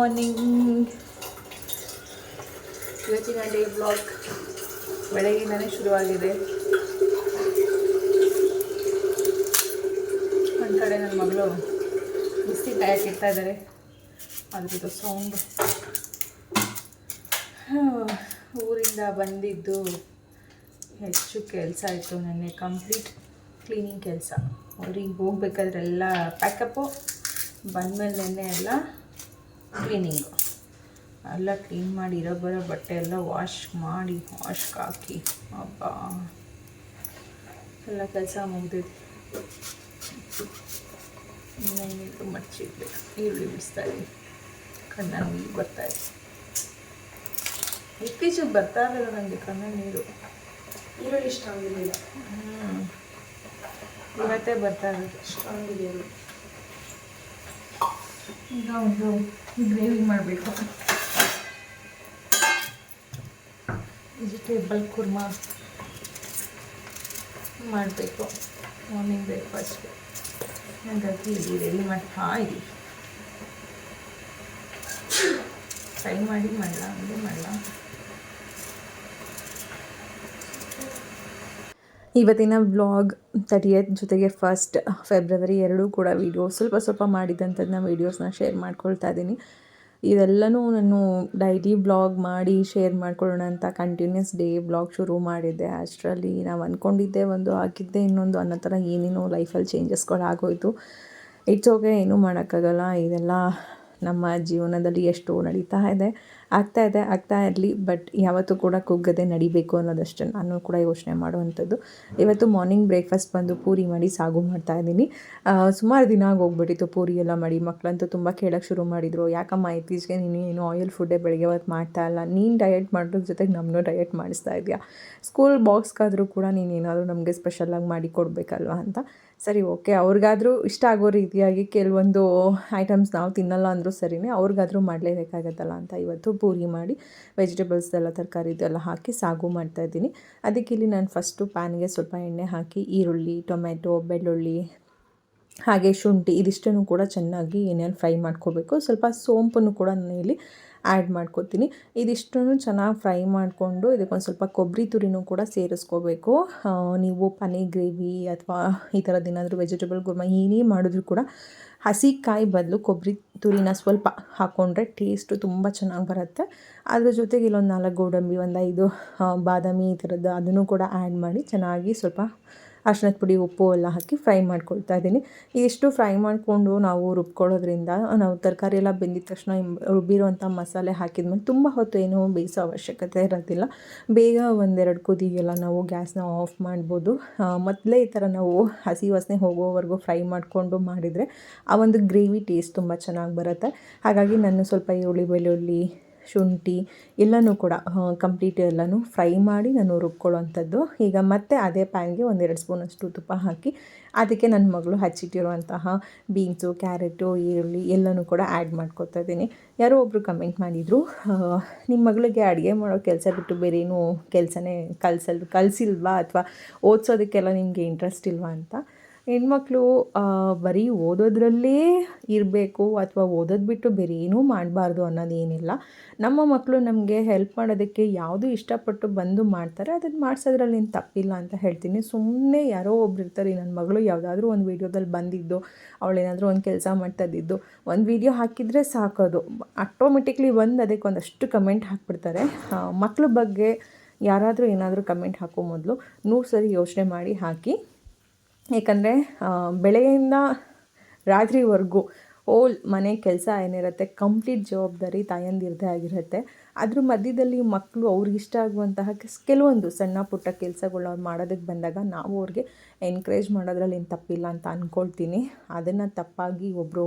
Morning ಇವತ್ತಿನ day blog ಬೆಳಗ್ಗಿಂದನೇ ಶುರುವಾಗಿದೆ. ಒಂದು ಕಡೆ ನನ್ನ ಮಗಳು ಬಿಸಿ ಕಾಯಕ್ಕೆ ಇಡ್ತಾ ಇದ್ದಾರೆ ಅದ್ರದ್ದು ಸೌಂಡ್. ಊರಿಂದ ಬಂದಿದ್ದು ಹೆಚ್ಚು ಕೆಲಸ ಆಯಿತು ನೆನ್ನೆ ಕಂಪ್ಲೀಟ್ ಕ್ಲೀನಿಂಗ್ ಕೆಲಸ. ಅವ್ರಿಗೆ ಹೋಗ್ಬೇಕಾದ್ರೆಲ್ಲ ಪ್ಯಾಕಪ್ಪು ಬಂದಮೇಲೆ ನೆನ್ನೆ ಎಲ್ಲ ಕ್ಲೀನಿಂಗು ಎಲ್ಲ ಕ್ಲೀನ್ ಮಾಡಿ ಇರೋ ಬರೋ ಬಟ್ಟೆ ಎಲ್ಲ ವಾಶ್ ಮಾಡಿ ವಾಶ್ಗೆ ಹಾಕಿ. ಹಬ್ಬ ಎಲ್ಲ ಕೆಲಸ ಮುಗ್ದಿದೆ. ಇನ್ನೇನಿದ್ರು ಮಚ್ಚಿಡ್ಬೇಕು ಈರುಳ್ಳಿ ಬಿಡಿಸ್ತಾ ಇದ್ದೀನಿ. ಕಣ್ಣ ನೀರು ಬರ್ತಾ ಇದೆ. ಇತ್ತೀಚೆಗೆ ಬರ್ತಾ ಇರಲಿಲ್ಲ ನನಗೆ ಕಣ್ಣ ನೀರು. ಈರುಳ್ಳಿ ಇರಲಿಲ್ಲ. ಹ್ಮ್. ಇವತ್ತೇ ಬರ್ತಾ ಇರೋದು. ಸ್ಟ್ರಾಂಗ್ ಇದೆ. ಈಗ ಒಂದು ಗ್ರೇವಿ ಮಾಡಬೇಕು. ವೆಜಿಟೇಬಲ್ ಕುರ್ಮಾ ಮಾಡಬೇಕು. ಮಾರ್ನಿಂಗ್ ಬ್ರೇಕ್ಫಾಸ್ಟ್ಗೆ ಹಾಗಾಗಿ ಇಲ್ಲಿ ರೆಡಿ ಮಾಡ್ತಾ ಇದ್ದೀವಿ ಟ್ರೈ ಮಾಡಿ ಮಾಡಲ್ಲ ಅಂದರೆ ಮಾಡಲ. ಇವತ್ತಿನ ವ್ಲಾಗ್ ತರ್ಟಿಯತ್ ಜೊತೆಗೆ ಫಸ್ಟ್ ಫೆಬ್ರವರಿ ಎರಡೂ ಕೂಡ ವೀಡಿಯೋಸ್ ಸ್ವಲ್ಪ ಸ್ವಲ್ಪ ಮಾಡಿದಂಥದ್ದನ್ನ ವೀಡಿಯೋಸ್ನ ಶೇರ್ ಮಾಡ್ಕೊಳ್ತಾ ಇದ್ದೀನಿ ಇದೆಲ್ಲನೂ ನಾನು ಡೈಲಿ ಬ್ಲಾಗ್ ಮಾಡಿ ಶೇರ್ ಮಾಡ್ಕೊಳ್ಳೋಣ ಅಂತ ಕಂಟಿನ್ಯೂಸ್ ಡೇ ಬ್ಲಾಗ್ ಶುರು ಮಾಡಿದ್ದೆ. ಅಷ್ಟರಲ್ಲಿ ನಾವು ಅಂದ್ಕೊಂಡಿದ್ದೆ ಒಂದು ಹಾಕಿದ್ದೆ, ಇನ್ನೊಂದು ಅನ್ನೋ ಥರ ಏನೇನೋ ಲೈಫಲ್ಲಿ ಚೇಂಜಸ್ಗಳು ಆಗೋಯ್ತು ಇಟ್ಸ್ ಓಕೆ ಏನೂ ಮಾಡೋಕ್ಕಾಗಲ್ಲ. ಇದೆಲ್ಲ ನಮ್ಮ ಜೀವನದಲ್ಲಿ ಎಷ್ಟು ನಡೀತಾ ಇದೆ, ಆಗ್ತಾ ಇದೆ, ಆಗ್ತಾ ಇರಲಿ, ಬಟ್ ಯಾವತ್ತೂ ಕೂಡ ಕುಗ್ಗದೆ ನಡಿಬೇಕು ಅನ್ನೋದಷ್ಟೇ. ನಾನು ಕೂಡ ಯೋಚನೆ ಮಾಡುವಂಥದ್ದು. ಇವತ್ತು ಮಾರ್ನಿಂಗ್ ಬ್ರೇಕ್ಫಾಸ್ಟ್ ಬಂದು ಪೂರಿ ಮಾಡಿ ಸಾಗು ಮಾಡ್ತಾ ಇದ್ದೀನಿ. ಸುಮಾರು ದಿನ ಆಗೋಗ್ಬಿಟ್ಟಿತ್ತು ಪೂರಿ ಎಲ್ಲ ಮಾಡಿ. ಮಕ್ಕಳಂತೂ ತುಂಬ ಕೇಳೋಕ್ಕೆ ಶುರು ಮಾಡಿದರು. ಯಾಕಮ್ಮ, ಇತ್ತೀಚೆಗೆ ನೀನು ಏನು ಆಯಿಲ್ ಫುಡ್ಡೇ ಬೆಳಗ್ಗೆ ಹೊತ್ತು ಮಾಡ್ತಾ ಇಲ್ಲ? ನೀನು ಡಯಟ್ ಮಾಡೋದ್ರ ಜೊತೆಗೆ ನಮ್ಮನ್ನು ಡಯಟ್ ಮಾಡಿಸ್ತಾ ಇದೆಯಾ? ಸ್ಕೂಲ್ ಬಾಕ್ಸ್ಗಾದರೂ ಕೂಡ ನೀನು ಏನಾದರೂ ನಮಗೆ ಸ್ಪೆಷಲ್ಲಾಗಿ ಮಾಡಿ ಕೊಡಬೇಕಲ್ವ ಅಂತ. ಸರಿ, ಓಕೆ. ಅವ್ರಿಗಾದರೂ ಇಷ್ಟ ಆಗೋ ರೀತಿಯಾಗಿ ಕೆಲವೊಂದು ಐಟಮ್ಸ್ ನಾವು ತಿನ್ನಲ್ಲ ಅಂದರೂ ಸರಿನೇ, ಅವ್ರಿಗಾದರೂ ಮಾಡಲೇಬೇಕಾಗತ್ತಲ್ಲ ಅಂತ ಇವತ್ತು ಪೂರಿ ಮಾಡಿ ವೆಜಿಟೇಬಲ್ಸ್ ತರಕಾರಿ ಇದೆಲ್ಲ ಹಾಕಿ ಸಾಗು ಮಾಡ್ತಾ ಇದ್ದೀನಿ. ಅದಕ್ಕೆ ಇಲ್ಲಿ ನಾನು ಫಸ್ಟು ಪ್ಯಾನ್ಗೆ ಸ್ವಲ್ಪ ಎಣ್ಣೆ ಹಾಕಿ, ಈರುಳ್ಳಿ ಟೊಮೆಟೊ ಬೆಳ್ಳುಳ್ಳಿ, ಹಾಗೆ ಶುಂಠಿ, ಇದಿಷ್ಟನ್ನು ಕೂಡ ಚೆನ್ನಾಗಿ ಏನೇನು ಫ್ರೈ ಮಾಡ್ಕೋಬೇಕು. ಸ್ವಲ್ಪ ಸೋಂಪನ್ನು ಕೂಡ ನಾನು ಇಲ್ಲಿ ಆ್ಯಡ್ ಮಾಡ್ಕೊತೀನಿ ಇದಿಷ್ಟನ್ನು ಚೆನ್ನಾಗಿ ಫ್ರೈ ಮಾಡಿಕೊಂಡು ಇದಕ್ಕೊಂದು ಸ್ವಲ್ಪ ಕೊಬ್ಬರಿ ತುರಿನೂ ಕೂಡ ಸೇರಿಸ್ಕೋಬೇಕು. ನೀವು ಪನ್ನೀರ್ ಗ್ರೇವಿ ಅಥವಾ ಈ ಥರದ್ದು ಏನಾದರೂ ವೆಜಿಟೇಬಲ್ ಕುರ್ಮ ಏನೇ ಮಾಡಿದ್ರು ಕೂಡ ಹಸಿ ಕಾಯಿ ಬದಲು ಕೊಬ್ಬರಿ ತುರಿನ ಸ್ವಲ್ಪ ಹಾಕ್ಕೊಂಡ್ರೆ ಟೇಸ್ಟು ತುಂಬ ಚೆನ್ನಾಗಿ ಬರುತ್ತೆ. ಅದ್ರ ಜೊತೆಗೆ ಇಲ್ಲೊಂದು ನಾಲ್ಕು ಗೋಡಂಬಿ, ಒಂದು ಐದು ಬಾದಾಮಿ ಈ ಥರದ್ದು ಅದನ್ನು ಕೂಡ ಆ್ಯಡ್ ಮಾಡಿ ಚೆನ್ನಾಗಿ ಸ್ವಲ್ಪ ಅರ್ಶಿನದ ಪುಡಿ, ಉಪ್ಪು ಎಲ್ಲ ಹಾಕಿ ಫ್ರೈ ಮಾಡ್ಕೊಳ್ತಾ ಇದ್ದೀನಿ. ಇಷ್ಟು ಫ್ರೈ ಮಾಡಿಕೊಂಡು ನಾವು ರುಬ್ಕೊಳ್ಳೋದ್ರಿಂದ ನಾವು ತರಕಾರಿ ಎಲ್ಲ ಬೆಂದಿದ ತಕ್ಷಣ ರುಬ್ಬಿರುವಂಥ ಮಸಾಲೆ ಹಾಕಿದ್ಮೇಲೆ ತುಂಬ ಹೊತ್ತು ಏನು ಬೇಯಿಸೋ ಅವಶ್ಯಕತೆ ಇರೋದಿಲ್ಲ. ಬೇಗ ಒಂದೆರಡು ಕುದಿಗೆಲ್ಲ ನಾವು ಗ್ಯಾಸ್ನ ಆಫ್ ಮಾಡ್ಬೋದು. ಮೊದಲೇ ಈ ಥರ ನಾವು ಹಸಿ ವಾಸನೆ ಹೋಗೋವರೆಗೂ ಫ್ರೈ ಮಾಡಿಕೊಂಡು ಮಾಡಿದರೆ ಆ ಒಂದು ಗ್ರೇವಿ ಟೇಸ್ಟ್ ತುಂಬ ಚೆನ್ನಾಗಿ ಬರುತ್ತೆ. ಹಾಗಾಗಿ ನಾನು ಸ್ವಲ್ಪ ಈರುಳ್ಳಿ, ಬೆಳ್ಳುಳ್ಳಿ ಶುಂಠಿ ಎಲ್ಲನೂ ಕೂಡ ಕಂಪ್ಲೀಟ್ ಎಲ್ಲನೂ ಫ್ರೈ ಮಾಡಿ ನಾನು ರುಬ್ಕೊಳ್ಳೋವಂಥದ್ದು. ಈಗ ಮತ್ತೆ ಅದೇ ಪ್ಯಾನ್ಗೆ ಒಂದೆರಡು ಸ್ಪೂನಷ್ಟು ತುಪ್ಪ ಹಾಕಿ ಅದಕ್ಕೆ ನನ್ನ ಮಗಳು ಹಚ್ಚಿಟ್ಟಿರುವಂತಹ ಬೀನ್ಸು, ಕ್ಯಾರೆಟು, ಈರುಳ್ಳಿ ಎಲ್ಲನೂ ಕೂಡ ಆ್ಯಡ್ ಮಾಡ್ಕೊತಾ ಇದ್ದೀನಿ. ಯಾರೋ ಒಬ್ಬರು ಕಮೆಂಟ್ ಮಾಡಿದರು ನಿಮ್ಮ ಮಗಳಿಗೆ ಅಡುಗೆ ಮಾಡೋ ಕೆಲಸ ಬಿಟ್ಟು ಬೇರೆ ಕೆಲಸನೇ ಕಲಿಸಲ್, ಕಲಿಸಿಲ್ವಾ ಅಥವಾ ಓದಿಸೋದಕ್ಕೆಲ್ಲ ನಿಮಗೆ ಇಂಟ್ರೆಸ್ಟ್ ಇಲ್ವಾ ಅಂತ? ಹೆಣ್ಮಕ್ಳು ಬರೀ ಓದೋದ್ರಲ್ಲೇ ಇರಬೇಕು ಅಥವಾ ಓದೋದು ಬಿಟ್ಟು ಬೇರೆ ಏನೂ ಮಾಡಬಾರ್ದು ಅನ್ನೋದೇನಿಲ್ಲ. ನಮ್ಮ ಮಕ್ಕಳು ನಮಗೆ ಹೆಲ್ಪ್ ಮಾಡೋದಕ್ಕೆ ಯಾವುದು ಇಷ್ಟಪಟ್ಟು ಬಂದು ಮಾಡ್ತಾರೆ ಅದನ್ನು ಮಾಡಿಸೋದ್ರಲ್ಲಿ ಏನು ತಪ್ಪಿಲ್ಲ ಅಂತ ಹೇಳ್ತೀನಿ. ಸುಮ್ಮನೆ ಯಾರೋ ಒಬ್ರು ಇರ್ತಾರೆ ನನ್ನ ಮಗಳು ಯಾವುದಾದ್ರೂ ಒಂದು ವೀಡಿಯೋದಲ್ಲಿ ಬಂದಿದ್ದು, ಅವಳೇನಾದರೂ ಒಂದು ಕೆಲಸ ಮಾಡ್ತಾ ಇದ್ದಿದ್ದು ಒಂದು ವೀಡಿಯೋ ಹಾಕಿದರೆ ಸಾಕೋದು. ಆಟೋಮೆಟಿಕ್ಲಿ ಬಂದು ಅದಕ್ಕೆ ಒಂದಷ್ಟು ಕಮೆಂಟ್ ಹಾಕ್ಬಿಡ್ತಾರೆ. ಮಕ್ಕಳ ಬಗ್ಗೆ ಯಾರಾದರೂ ಏನಾದರೂ ಕಮೆಂಟ್ ಹಾಕೋ ಮೊದಲು ನೂರು ಸರಿ ಯೋಚನೆ ಮಾಡಿ ಹಾಕಿ. ಏಕೆಂದರೆ ಬೆಳೆಯಿಂದ ರಾತ್ರಿವರೆಗೂ ಓಲ್ ಮನೆ ಕೆಲಸ ಏನಿರುತ್ತೆ, ಕಂಪ್ಲೀಟ್ ಜವಾಬ್ದಾರಿ ತಾಯಂದಿರದೇ ಆಗಿರುತ್ತೆ. ಅದ್ರ ಮಧ್ಯದಲ್ಲಿ ಮಕ್ಕಳು ಅವ್ರಿಗೆ ಇಷ್ಟ ಆಗುವಂತಹ ಕೆಲವೊಂದು ಸಣ್ಣ ಪುಟ್ಟ ಕೆಲಸಗಳು ಅವ್ರು ಮಾಡೋದಕ್ಕೆ ಬಂದಾಗ ನಾವು ಅವ್ರಿಗೆ ಎನ್ಕರೇಜ್ ಮಾಡೋದ್ರಲ್ಲಿ ಏನು ತಪ್ಪಿಲ್ಲ ಅಂತ ಅಂದ್ಕೊಳ್ತೀನಿ ಅದನ್ನು ತಪ್ಪಾಗಿ ಒಬ್ಬರು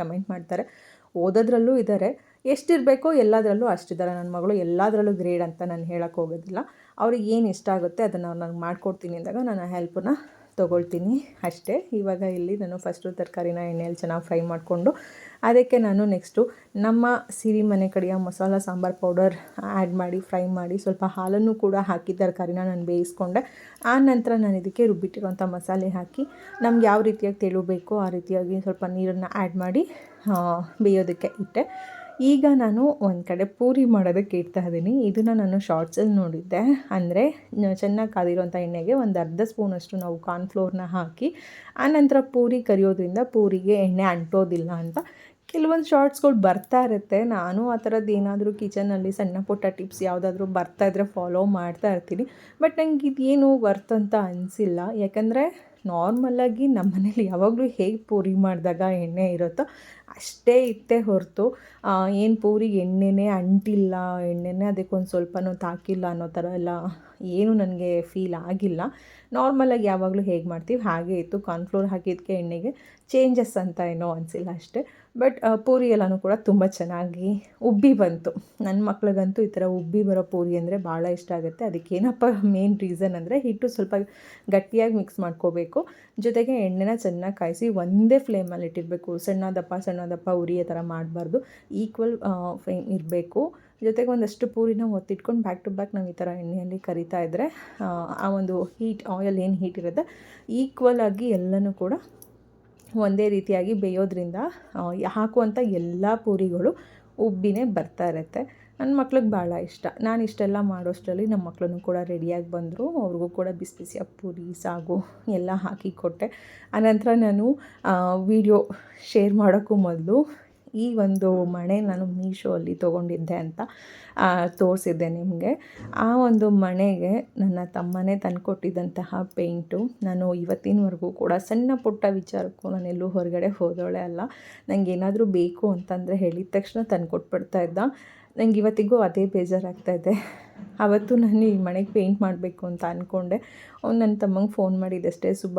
ಕಮೆಂಟ್ ಮಾಡ್ತಾರೆ. ಓದೋದ್ರಲ್ಲೂ ಇದ್ದಾರೆ ಎಷ್ಟಿರಬೇಕೋ ಎಲ್ಲದರಲ್ಲೂ ಅಷ್ಟಿದ್ದಾರೆ ನನ್ನ ಮಗಳು ಎಲ್ಲದರಲ್ಲೂ ಗ್ರೇಡ್ ಅಂತ ನಾನು ಹೇಳಕ್ಕೆ ಹೋಗೋದಿಲ್ಲ. ಅವ್ರಿಗೆ ಏನು ಇಷ್ಟ ಆಗುತ್ತೆ ಅದನ್ನು ನಾನು ಮಾಡ್ಕೊಡ್ತೀನಿ ಅಂದಾಗ ನಾನು ಹೆಲ್ಪನ್ನ ತೊಗೊಳ್ತೀನಿ ಅಷ್ಟೇ. ಇವಾಗ ಇಲ್ಲಿ ನಾನು ಫಸ್ಟು ತರಕಾರಿನ ಎಣ್ಣೆಯಲ್ಲಿ ಚೆನ್ನಾಗಿ ಫ್ರೈ ಮಾಡಿಕೊಂಡು, ಅದಕ್ಕೆ ನಾನು ನೆಕ್ಸ್ಟು ನಮ್ಮ ಸಿರಿ ಮನೆ ಕಡೆಯ ಮಸಾಲ ಸಾಂಬಾರು ಪೌಡರ್ ಆ್ಯಡ್ ಮಾಡಿ ಫ್ರೈ ಮಾಡಿ, ಸ್ವಲ್ಪ ಹಾಲನ್ನು ಕೂಡ ಹಾಕಿ ತರಕಾರಿನ ನಾನು ಬೇಯಿಸ್ಕೊಂಡೆ. ಆ ನಂತರ ನಾನು ಇದಕ್ಕೆ ರುಬ್ಬಿಟ್ಟಿರುವಂಥ ಮಸಾಲೆ ಹಾಕಿ, ನಮ್ಗೆ ಯಾವ ರೀತಿಯಾಗಿ ತೆಳು ಬೇಕೋ ಆ ರೀತಿಯಾಗಿ ಸ್ವಲ್ಪ ನೀರನ್ನು ಆ್ಯಡ್ ಮಾಡಿ ಬೇಯೋದಕ್ಕೆ ಇಟ್ಟೆ. ಈಗ ನಾನು ಒಂದು ಕಡೆ ಪೂರಿ ಮಾಡೋದಕ್ಕೆ ಇಡ್ತಾ ಇದ್ದೀನಿ. ಇದನ್ನು ನಾನು ಶಾರ್ಟ್ಸಲ್ಲಿ ನೋಡಿದ್ದೆ. ಅಂದರೆ ಚೆನ್ನಾಗಿ ಕಾದಿರೋಂಥ ಎಣ್ಣೆಗೆ ಒಂದು ಅರ್ಧ ಸ್ಪೂನಷ್ಟು ನಾವು ಕಾರ್ನ್ಫ್ಲೋರ್ನ ಹಾಕಿ ಆನಂತರ ಪೂರಿ ಕರಿಯೋದ್ರಿಂದ ಪೂರಿಗೆ ಎಣ್ಣೆ ಅಂಟೋದಿಲ್ಲ ಅಂತ. ಕೆಲವೊಂದು ಶಾರ್ಟ್ಸ್ಗಳು ಬರ್ತಾ ಇರುತ್ತೆ. ನಾನು ಆ ಥರದ್ದು ಏನಾದರೂ ಕಿಚನಲ್ಲಿ ಸಣ್ಣ ಪುಟ್ಟ ಟಿಪ್ಸ್ ಯಾವುದಾದ್ರೂ ಬರ್ತಾ ಇದ್ದರೆ ಫಾಲೋ ಮಾಡ್ತಾ ಇರ್ತೀನಿ. ಬಟ್ ನನಗೆ ಇದೇನು ವರ್ತ್ ಅಂತ ಅನಿಸಿಲ್ಲ. ಯಾಕಂದರೆ ನಾರ್ಮಲಾಗಿ ನಮ್ಮ ಮನೇಲಿ ಯಾವಾಗಲೂ ಹೇಗೆ ಪೂರಿ ಮಾಡಿದಾಗ ಎಣ್ಣೆ ಇರುತ್ತೋ ಅಷ್ಟೇ ಇತ್ತೇ ಹೊರತು ಏನು ಪೂರಿಗೆ ಎಣ್ಣೆನೇ ಅಂಟಿಲ್ಲ, ಎಣ್ಣೆನೇ ಅದಕ್ಕೊಂದು ಸ್ವಲ್ಪನೂ ತಾಕಿಲ್ಲ ಅನ್ನೋ ಥರ ಎಲ್ಲ ಏನು ನನಗೆ ಫೀಲ್ ಆಗಿಲ್ಲ. ನಾರ್ಮಲಾಗಿ ಯಾವಾಗಲೂ ಹೇಗೆ ಮಾಡ್ತೀವಿ? ಹಾಗೆ ಇತ್ತು ಕಾರ್ನ್ಫ್ಲೋರ್ ಹಾಕಿದ್ದಕ್ಕೆ ಎಣ್ಣೆಗೆ ಚೇಂಜಸ್ ಅಂತ ಏನೋ ಅನಿಸಿಲ್ಲ ಅಷ್ಟೇ. ಬಟ್ ಪೂರಿ ಎಲ್ಲನೂ ಕೂಡ ತುಂಬ ಚೆನ್ನಾಗಿ ಉಬ್ಬಿ ಬಂತು. ನನ್ನ ಮಕ್ಳಿಗಂತೂ ಈ ಥರ ಉಬ್ಬಿ ಬರೋ ಪೂರಿ ಅಂದರೆ ಭಾಳ ಇಷ್ಟ ಆಗುತ್ತೆ. ಅದಕ್ಕೆ ಏನಪ್ಪ ಮೇನ್ ರೀಸನ್ ಅಂದರೆ ಹಿಟ್ಟು ಸ್ವಲ್ಪ ಗಟ್ಟಿಯಾಗಿ ಮಿಕ್ಸ್ ಮಾಡ್ಕೋಬೇಕು. ಜೊತೆಗೆ ಎಣ್ಣೆನ ಚೆನ್ನಾಗಿ ಕಾಯಿಸಿ ಒಂದೇ ಫ್ಲೇಮಲ್ಲಿ ಇಟ್ಟಿರಬೇಕು. ಸಣ್ಣ ದಪ್ಪ ಸಣ್ಣ ದಪ್ಪ ಆ ಥರ ಮಾಡಬಾರ್ದು. ಈಕ್ವಲ್ ಫ್ಲೇಮ್ ಇರಬೇಕು. ಜೊತೆಗೆ ಒಂದಷ್ಟು ಪೂರಿನ ಒತ್ತಿಟ್ಕೊಂಡು ಬ್ಯಾಕ್ ಟು ಬ್ಯಾಕ್ ನಾವು ಈ ಥರ ಎಣ್ಣೆಯಲ್ಲಿ ಕರಿತಾ ಇದ್ದರೆ ಆ ಒಂದು ಹೀಟ್ ಆಯಿಲ್ ಏನು ಹೀಟ್ ಇರುತ್ತೆ ಈಕ್ವಲ್ ಆಗಿ ಎಲ್ಲನೂ ಕೂಡ ಒಂದೇ ರೀತಿಯಾಗಿ ಬೇಯೋದ್ರಿಂದ ಹಾಕುವಂಥ ಎಲ್ಲ ಪೂರಿಗಳು ಉಬ್ಬಿನೇ ಬರ್ತಾ ಇರುತ್ತೆ. ನನ್ನ ಮಕ್ಳಿಗೆ ಭಾಳ ಇಷ್ಟ. ನಾನು ಇಷ್ಟೆಲ್ಲ ಮಾಡೋಷ್ಟರಲ್ಲಿ ನಮ್ಮ ಮಕ್ಕಳನ್ನು ಕೂಡ ರೆಡಿಯಾಗಿ ಬಂದರು. ಅವ್ರಿಗೂ ಕೂಡ ಬಿಸಿ ಬಿಸಿಯಾಗಿ ಪೂರಿ, ಸಾಗು ಎಲ್ಲ ಹಾಕಿ ಕೊಟ್ಟೆ. ಆನಂತರ ನಾನು ವಿಡಿಯೋ ಶೇರ್ ಮಾಡೋಕ್ಕೂ ಮೊದಲು ಈ ಒಂದು ಮಣೆ ನಾನು ಮೀಶೋಲ್ಲಿ ತೊಗೊಂಡಿದ್ದೆ ಅಂತ ತೋರಿಸಿದ್ದೆ ನಿಮಗೆ. ಆ ಒಂದು ಮಣೆಗೆ ನನ್ನ ತಮ್ಮನೇ ತಂದುಕೊಟ್ಟಿದ್ದಂತಹ ಪೇಂಟು. ನಾನು ಇವತ್ತಿನವರೆಗೂ ಕೂಡ ಸಣ್ಣ ಪುಟ್ಟ ವಿಚಾರಕ್ಕೂ ನಾನು ಹೊರಗಡೆ ಹೋದವಳೆ ಅಲ್ಲ. ನನಗೇನಾದರೂ ಬೇಕು ಅಂತಂದರೆ ಹೇಳಿದ ತಕ್ಷಣ ತಂದುಕೊಟ್ಬಿಡ್ತಾ ಇದ್ದ. ನಂಗೆ ಇವತ್ತಿಗೂ ಅದೇ ಬೇಜಾರಾಗ್ತಾ ಇದೆ. ಆವತ್ತು ನಾನು ಈ ಮನೆಗೆ ಪೇಂಟ್ ಮಾಡಬೇಕು ಅಂತ ಅಂದ್ಕೊಂಡೆ ಅವ್ನು ನನ್ನ ತಮ್ಮಂಗೆ ಫೋನ್ ಮಾಡಿದ್ದಷ್ಟೇ ಸುಬ್ಬ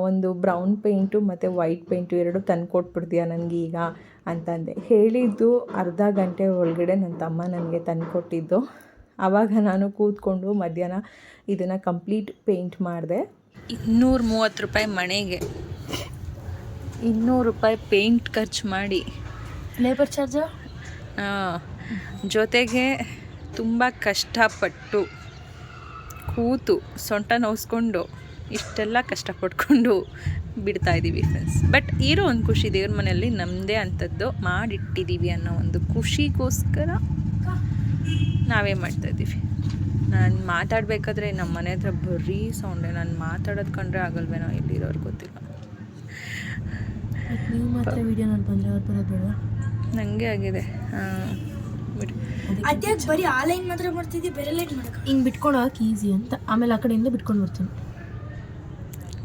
ಒಂದು ಬ್ರೌನ್ ಪೇಂಟು ಮತ್ತು ವೈಟ್ ಪೇಂಟು ಎರಡು ತಂದು ಕೊಟ್ಬಿಡ್ತೀಯಾ ನನಗೆ ಈಗ? ಅಂತಂದೆ ಹೇಳಿದ್ದು ಅರ್ಧ ಗಂಟೆ ಒಳಗಡೆ ನನ್ನ ತಮ್ಮ ನನಗೆ ತಂದು ಕೊಟ್ಟಿದ್ದು. ಆವಾಗ ನಾನು ಕೂತ್ಕೊಂಡು ಮಧ್ಯಾಹ್ನ ಇದನ್ನು ಕಂಪ್ಲೀಟ್ ಪೇಂಟ್ ಮಾಡಿದೆ. ಇನ್ನೂರ ಮೂವತ್ತು ರೂಪಾಯಿ ಮನೆಗೆ. ಇನ್ನೂರು ರೂಪಾಯಿ ಪೇಂಟ್ ಖರ್ಚು ಮಾಡಿ. ಲೇಬರ್ ಚಾರ್ಜ್ ಆ, ಜೊತೆಗೆ ತುಂಬ ಕಷ್ಟಪಟ್ಟು ಕೂತು ಸೊಂಟ ನೋವಿಸ್ಕೊಂಡು ಇಷ್ಟೆಲ್ಲ ಕಷ್ಟಪಟ್ಕೊಂಡು ಬಿಡ್ತಾ ಇದ್ದೀವಿ ಫ್ರೆಂಡ್ಸ್ ಬಟ್ ಇರೋ ಒಂದು ಖುಷಿ ದೇವ್ರ ಮನೆಯಲ್ಲಿ ನಮ್ಮದೇ ಅಂಥದ್ದು ಮಾಡಿಟ್ಟಿದ್ದೀವಿ ಅನ್ನೋ ಒಂದು ಖುಷಿಗೋಸ್ಕರ ನಾವೇ ಮಾಡ್ತಾ ಇದ್ದೀವಿ. ನಾನು ಮಾತಾಡಬೇಕಾದ್ರೆ ನಮ್ಮ ಮನೆ ಹತ್ರ ಬರೀ ಸೌಂಡೆ ನಾನು ಮಾತಾಡೋದು ಕಂಡ್ರೆ ಆಗಲ್ವೇನೋ ಇಲ್ಲಿರೋರು ಗೊತ್ತಿಲ್ಲ. ನನಗೆ ಆಗಿದೆ. ಅದ್ಯಾಕೆ ಬರೀ ಆ ಲೈನ್ ಮಾತ್ರ ಮಾಡ್ತಿದ್ದಿ ಬೇರೆ ಲೈನ್ ಮಾಡಕ್ಕೆ ಹಿಂಗೆ ಬಿಟ್ಕೊಳಕ್ಕೆ ಈಸಿ ಅಂತ. ಆಮೇಲೆ ಆ ಕಡೆಯಿಂದ ಬಿಟ್ಕೊಂಡು ಬರ್ತೀನಿ.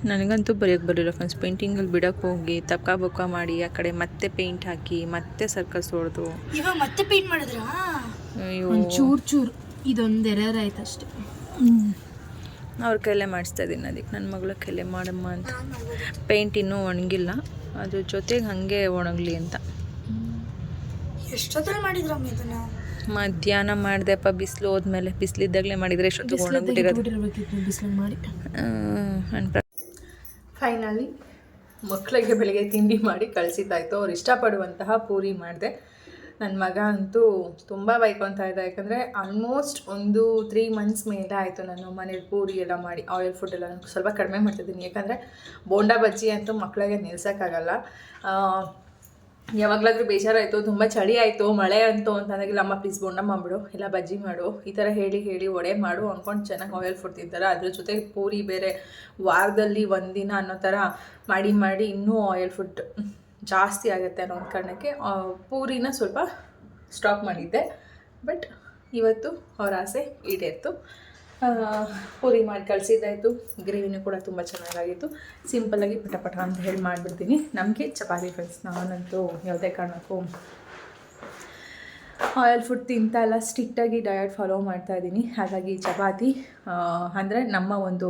ನನಗಂತೂ ಬರೆಯೋಕ್ಕೆ ಬರಲಿಲ್ಲ ಫ್ರೆಂಡ್ಸ್ ಪೇಂಟಿಂಗಲ್ಲಿ ಬಿಡೋಕ್ಕೆ ಹೋಗಿ ತಕ್ಕ ಬೊಕ್ಕ ಮಾಡಿ ಆ ಕಡೆ ಮತ್ತೆ ಪೇಂಟ್ ಹಾಕಿ ಮತ್ತೆ ಸರ್ಕಸ್ ಹೊಡೆದು ಇವಾಗ ಮತ್ತೆ ಪೇಂಟ್ ಮಾಡಿದ್ರಾ? ಅಯ್ಯೋ. ಒಂದು ಚೂರು. ಚೂರು ಇದೊಂದು ಎರರ್ ಆಯ್ತು ಅಷ್ಟೇ. ಅವ್ರ ಕೈಲೇ ಮಾಡಿಸ್ತಾ ಇದ್ದೀನಿ ಅದಕ್ಕೆ. ನನ್ನ ಮಗಳ ಕೈಲೇ ಮಾಡಮ್ಮ ಅಂತ. ಪೇಂಟ್ ಇನ್ನೂ ಒಣಗಿಲ್ಲ. ಅದ್ರ ಜೊತೆಗೆ ಹಾಗೆ ಒಣಗಲಿ ಅಂತ. ಎಷ್ಟೊತ್ತಲ್ಲಿ ಮಾಡಿದ್ರಮ್ಮ ಇದನ್ನ? ಮಧ್ಯಾಹ್ನ ಮಾಡಿದೆಪ್ಪ ಬಿಸಿಲು ಹೋದ್ಮೇಲೆ ಬಿಸಿಲಿದ್ದಾಗಲೇ ಮಾಡಿದರೆ ಎಷ್ಟು ಒಣಗಿಬಿಟ್ಟಿರೋದು ಬಿಸಿಲು ಮಾಡಿ. ಫೈನಲಿ ಮಕ್ಕಳಿಗೆ ಬೆಳಿಗ್ಗೆ ತಿಂಡಿ ಮಾಡಿ ಕಳಿಸಿದ್ದಾಯ್ತು. ಅವ್ರು ಇಷ್ಟಪಡುವಂತಹ ಪೂರಿ ಮಾಡಿದೆ. ನನ್ನ ಮಗ ಅಂತೂ ತುಂಬ ಬೈಕೊತಾ ಇದ್ದ. ಯಾಕಂದರೆ ಆಲ್ಮೋಸ್ಟ್ ಒಂದು ತ್ರೀ ಮಂತ್ಸ್ ಮೇಲೆ ಆಯಿತು ನಾನು ಮನೇಲಿ ಪೂರಿ ಎಲ್ಲ ಮಾಡಿ ಆಯಿಲ್ ಫುಡ್ ಎಲ್ಲ ನಾನು ಸ್ವಲ್ಪ ಕಡಿಮೆ ಮಾಡ್ತಿದ್ದೀನಿ. ಯಾಕಂದರೆ ಬೋಂಡಾ ಬಜ್ಜಿ ಅಂತೂ ಮಕ್ಕಳಿಗೆ ನಿಲ್ಸೋಕ್ಕಾಗಲ್ಲ. ಯಾವಾಗಲಾದ್ರೂ ಬೇಜಾರಾಯಿತು, ತುಂಬ ಚಳಿ ಆಯಿತು, ಮಳೆ ಅಂತು ಅಂತಂದಾಗೆಲ್ಲ ಅಮ್ಮ ಪ್ಲೀಸ್ ಬೋಂಡ ಮಾಡಿಬಿಡು ಇಲ್ಲ ಬಜ್ಜಿ ಮಾಡು, ಈ ಥರ ಹೇಳಿ ಹೇಳಿ ಒಡೆ ಮಾಡು ಅಂದ್ಕೊಂಡು ಚೆನ್ನಾಗಿ ಆಯಿಲ್ ಫುಡ್ ತಿಂತಾರೆ. ಅದ್ರ ಜೊತೆಗೆ ಪೂರಿ ಬೇರೆ ವಾರದಲ್ಲಿ ಒಂದಿನ ಅನ್ನೋ ಥರ ಮಾಡಿ ಮಾಡಿ ಇನ್ನೂ ಆಯಿಲ್ ಫುಡ್ ಜಾಸ್ತಿ ಆಗುತ್ತೆ ಅನ್ನೋ ಒಂದು ಕಾರಣಕ್ಕೆ ಪೂರಿನ ಸ್ವಲ್ಪ ಸ್ಟಾಪ್ ಮಾಡಿದ್ದೆ. ಬಟ್ ಇವತ್ತು ಅವ್ರ ಆಸೆ ಈಡೇರ್ತು. ಪೂರಿ ಮಾಡಿ ಕಳಿಸಿದ್ದಾಯಿತು. ಗ್ರೇವಿನೂ ಕೂಡ ತುಂಬ ಚೆನ್ನಾಗಾಗಿತ್ತು. ಸಿಂಪಲ್ಲಾಗಿ ಪಟ ಪಟ ಅಂತ ಹೇಳಿ ಮಾಡಿಬಿಡ್ತೀನಿ. ನಮಗೆ ಚಪಾತಿ ಫ್ರೆಂಡ್ಸ್ ನಾನಂತೂ ಯಾವುದೇ ಕಾರಣಕ್ಕೂ ಆಯಿಲ್ ಫುಡ್ ತಿಂತಾ ಇಲ್ಲ. ಸ್ಟ್ರಿಕ್ಟಾಗಿ ಡಯಟ್ ಫಾಲೋ ಮಾಡ್ತಾ ಇದ್ದೀನಿ. ಹಾಗಾಗಿ ಚಪಾತಿ ಅಂದರೆ ನಮ್ಮ ಒಂದು